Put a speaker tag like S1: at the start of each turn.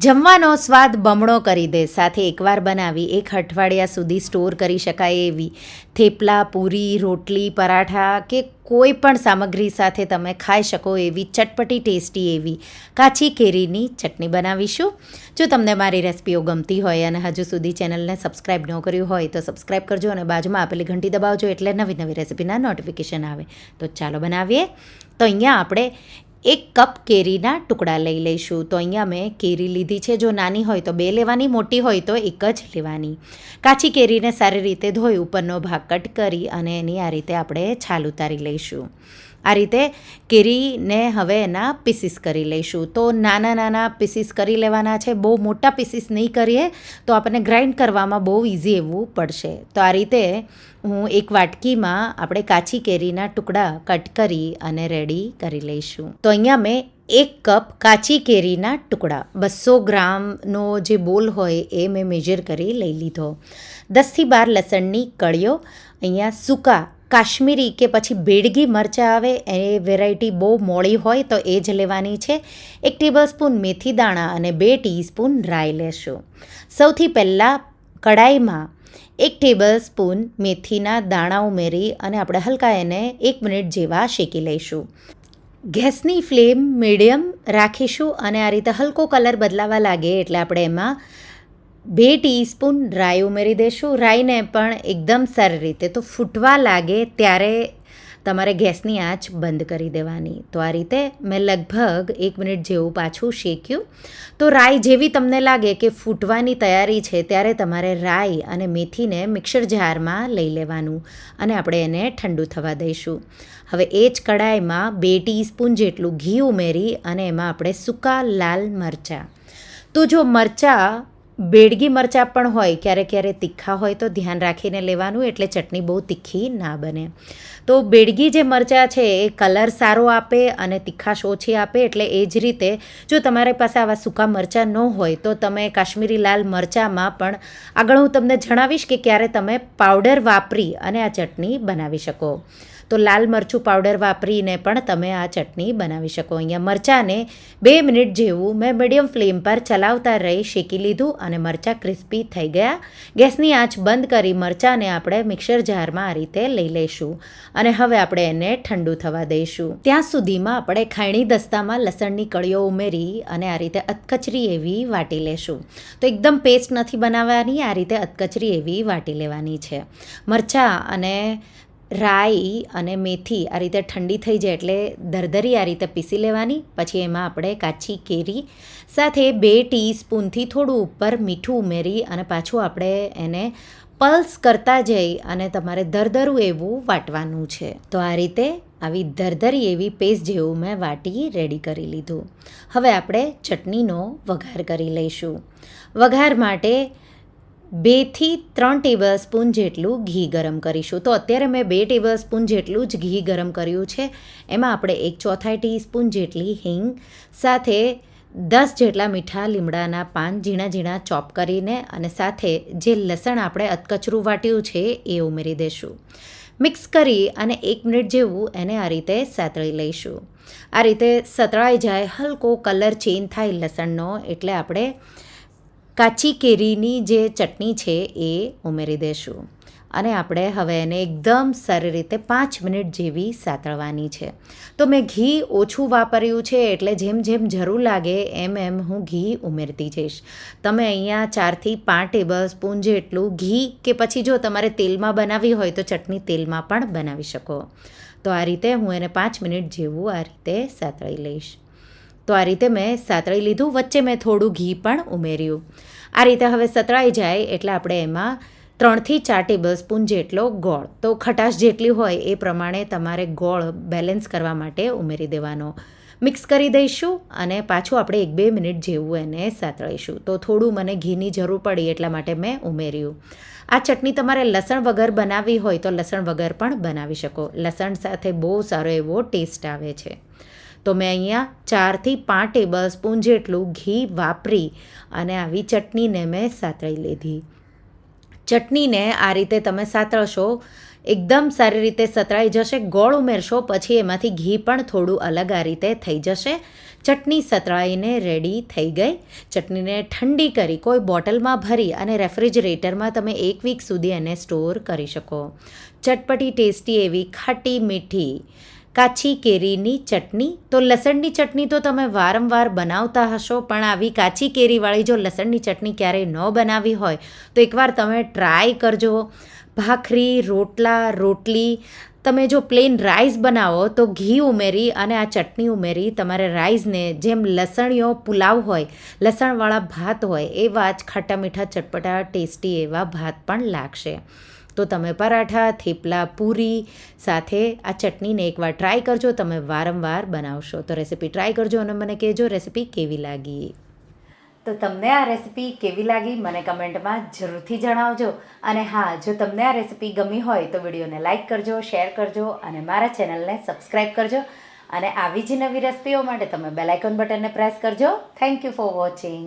S1: જમવાનો સ્વાદ બમણો કરી દે, સાથે એકવાર બનાવી એક અઠવાડિયા સુધી સ્ટોર કરી શકાય એવી. થેપલા, પૂરી, રોટલી, પરાઠા કે કોઈ પણ સામગ્રી સાથે તમે ખાઈ શકો એવી ચટપટી ટેસ્ટી એવી કાચી કેરીની ચટણી બનાવીશું. જો તમને મારી રેસિપીઓ ગમતી હોય અને હજુ સુધી ચેનલને સબસ્ક્રાઈબ ન કર્યું હોય તો સબસ્ક્રાઈબ કરજો અને બાજુમાં આપેલી ઘંટી દબાવજો એટલે નવી નવી રેસિપીના નોટિફિકેશન આવે. તો ચાલો બનાવીએ. તો અહીંયા આપણે એક કપ કેરીના ટુકડા લઈ લઈશું. તો અહીંયા મેં કેરી લીધી છે. જો નાની હોય તો બે લેવાની, મોટી હોય તો એક જ લેવાની. કાચી કેરીને સારી રીતે ધોઈ ઉપરનો ભાગ કટ કરી અને એની આ રીતે આપણે છાલ ઉતારી લઈશું. આ રીતે કેરીને હવે એના પીસીસ કરી લઈશું. તો નાના નાના પીસીસ કરી લેવાના છે. બહુ મોટા પીસીસ નહીં કરીએ તો આપણને ગ્રાઇન્ડ કરવામાં બહુ ઇઝી એવું પડશે. તો આ રીતે હું એક વાટકીમાં આપણે કાચી કેરીના ટુકડા કટ કરી અને રેડી કરી લઈશું. તો અહીંયા મેં એક કપ કાચી કેરીના ટુકડા બસો ગ્રામનો જે બોલ હોય એ મેં મેજર કરી લઈ લીધો. દસથી બાર લસણની કળીઓ અહીંયા સૂકા કાશ્મીરી કે પછી બેડગી મરચાં આવે, એ વેરાયટી બહુ મોડી હોય તો એ જ લેવાની છે. એક ટેબલ સ્પૂન મેથી દાણા અને બે ટીસ્પૂન રાઈ લેશું. સૌથી પહેલાં કડાઈમાં એક ટેબલ સ્પૂન મેથીના દાણા ઉમેરી અને આપણે હલકા એને એક મિનિટ જેવા શેકી લઈશું. ગેસની ફ્લેમ મીડિયમ રાખીશું અને આ રીતે હલકો કલર બદલાવા લાગે એટલે આપણે એમાં બે ટીસ્પૂન રાઈ ઉમેરી દઈશું રાઈને પણ એકદમ સારી રીતે તો ફૂટવા લાગે ત્યારે તમારે ગેસની આંચ બંધ કરી દેવાની. તો આ રીતે મેં લગભગ એક મિનિટ જેવું પાછું શેક્યું. તો રાઈ જેવી તમને લાગે કે ફૂટવાની તૈયારી છે ત્યારે તમારે રાઈ અને મેથીને મિક્સર જારમાં લઈ લેવાનું અને આપણે એને ઠંડુ થવા દઈશું. હવે એ જ કડાઈમાં બે ટીસ્પૂન જેટલું ઘી ઉમેરી અને એમાં આપણે સૂકા લાલ મરચાં. તો જો મરચાં બેડગી મરચાં પણ હોય ક્યારેક ક્યારેક તીખા હોય તો ધ્યાન રાખીને લેવાનું, એટલે ચટણી બહુ તીખી ના બને. તો બેડગી જે મરચાં છે, એ કલર સારો આપે અને તીખાશ ઓછી આપે, એટલે એ જ રીતે જો તમારી પાસે આવા સૂકા મરચાં ન હોય, તો તમે કાશ્મીરી લાલ મરચાંમાં પણ આગળ હું તમને જણાવીશ કે ક્યારે તમે પાવડર વાપરી અને આ ચટણી બનાવી શકો. તો લાલ મરચું પાવડર વાપરીને પણ તમે આ ચટણી બનાવી શકો. અહીંયા મરચાંને બે મિનિટ જેવું મેં મીડિયમ ફ્લેમ પર ચલાવતા રહી શેકી લીધું અને મરચાં ક્રિસ્પી થઈ ગયા. ગેસની આંચ બંધ કરી મરચાંને આપણે મિક્સર જારમાં આ રીતે લઈ લઈશું અને હવે આપણે એને ઠંડુ થવા દઈશું. ત્યાં સુધીમાં આપણે ખાયણી દસ્તામાં લસણની કળીઓ ઉમેરી અને આ રીતે અધકચરી એવી વાટી લેશું. તો એકદમ પેસ્ટ નથી બનાવવાની, આ રીતે અધકચરી એવી વાટી લેવાની છે. મરચાં અને રાઈ અને મેથી આ રીતે ઠંડી થઈ જાય એટલે દરદરી આ રીતે પીસી લેવાની. પછી એમાં આપણે કાચી કેરી, સાથે બે ટીસ્પૂનથી થોડું ઉપર મીઠું ઉમેરી અને પાછું આપણે એને પલ્સ કરતા જઈ અને તમારે દરદરું એવું વાટવાનું છે. તો આ રીતે આવી દરદરી એવી પેસ્ટ જેવું મેં વાટી રેડી કરી લીધું. હવે આપણે ચટણીનો વઘાર કરી લઈશું. વઘાર માટે બેથી ત્રણ ટેબલ સ્પૂન જેટલું ઘી ગરમ કરીશું. તો અત્યારે મેં બે ટેબલ સ્પૂન જેટલું જ ઘી ગરમ કર્યું છે. એમાં આપણે એક ચોથાઈ ટીસ્પૂન જેટલી હિંગ, સાથે દસ જેટલા મીઠા લીમડાના પાન ઝીણા ઝીણા ચોપ કરીને અને સાથે જે લસણ આપણે અતકચરું વાટ્યું છે એ ઉમેરી દઈશું મિક્સ કરી અને એક મિનિટ જેવું એને આ રીતે સાતળી લઈશું. આ રીતે સતળાઈ જાય, હલકો કલર ચેન્જ થાય લસણનો, એટલે આપણે કાચી કેરીની જે ચટણી છે એ ઉમેરી દઈશું અને આપણે હવે એને એકદમ સારી રીતે પાંચ મિનિટ જેવી સાતળવાની છે. તો મેં ઘી ઓછું વાપર્યું છે એટલે જેમ જેમ જરૂર લાગે એમ એમ હું ઘી ઉમેરતી જઈશ. તમે અહીંયા ચારથી પાંચ ટેબલ સ્પૂન જેટલું ઘી કે પછી જો તમારે તેલમાં બનાવવી હોય તો ચટણી તેલમાં પણ બનાવી શકો. તો આ રીતે હું એને પાંચ મિનિટ જેવું આ રીતે સાતળી લઈશ. તો આ રીતે મેં સાતળી લીધું. વચ્ચે મેં થોડું ઘી પણ ઉમેર્યું. આ રીતે હવે સતળાઈ જાય એટલે આપણે એમાં ત્રણથી ચાર ટેબલ સ્પૂન જેટલો ગોળ. તો ખટાશ જેટલી હોય એ પ્રમાણે તમારે ગોળ બેલેન્સ કરવા માટે ઉમેરી દેવાનો. મિક્સ કરી દઈશું અને પાછું આપણે એક બે મિનિટ જેવું એને સાતળીશું. તો થોડું મને ઘીની જરૂર પડી એટલા માટે મેં ઉમેર્યું. આ ચટણી તમારે લસણ વગર બનાવવી હોય તો લસણ વગર પણ બનાવી શકો. લસણ સાથે બહુ સારો એવો ટેસ્ટ આવે છે. તો મેં અહીંયા ચારથી પાંચ ટેબલ સ્પૂન જેટલું ઘી વાપરી અને આવી ચટણીને મેં સાતળી લીધી. ચટણીને આ રીતે તમે સાતળશો, એકદમ સારી રીતે સતળાઈ જશે, ગોળ ઉમેરશો, પછી એમાંથી ઘી પણ થોડું અલગ આ રીતે થઈ જશે. ચટણી સતરાઈને રેડી થઈ ગઈ. ચટણીને ઠંડી કરી કોઈ બોટલમાં ભરી અને રેફ્રિજરેટરમાં તમે એક વીક સુધી એને સ્ટોર કરી શકો. ચટપટી ટેસ્ટી એવી ખાટી મીઠી કાચી કેરીની ચટણી. તો લસણની ચટણી તો તમે વારંવાર બનાવતા હશો, પણ આવી કાચી કેરીવાળી જો લસણની ચટણી ક્યારેય ન બનાવી હોય, તો એકવાર તમે ટ્રાય કરજો. ભાખરી, રોટલા, રોટલી, તમે જો પ્લેન રાઈસ બનાવો, તો ઘી ઉમેરી અને આ ચટણી ઉમેરી તમારે રાઈસને જેમ લસણીઓ પુલાવ હોય, લસણવાળા ભાત હોય, એવા જ ખાટા મીઠા ચટપટા ટેસ્ટી એવા ભાત પણ લાગશે. તો તમે પરાઠા, થેપલા, પૂરી સાથે આ ચટણીને એકવાર ટ્રાય કરજો. તમે વારંવાર બનાવશો તો રેસીપી ટ્રાય કરજો અને મને કહેજો રેસીપી કેવી લાગી. તો તમને આ રેસીપી કેવી લાગી મને કમેન્ટમાં જરૂરથી જણાવજો. અને હા, જો તમને આ રેસીપી ગમી હોય તો વિડીયોને લાઇક કરજો શેર કરજો અને મારા ચેનલને સબસ્ક્રાઈબ કરજો. અને આવી જ નવી રેસીપીઓ માટે તમે બેલાઇકોન બટનને પ્રેસ કરજો. Thank you for watching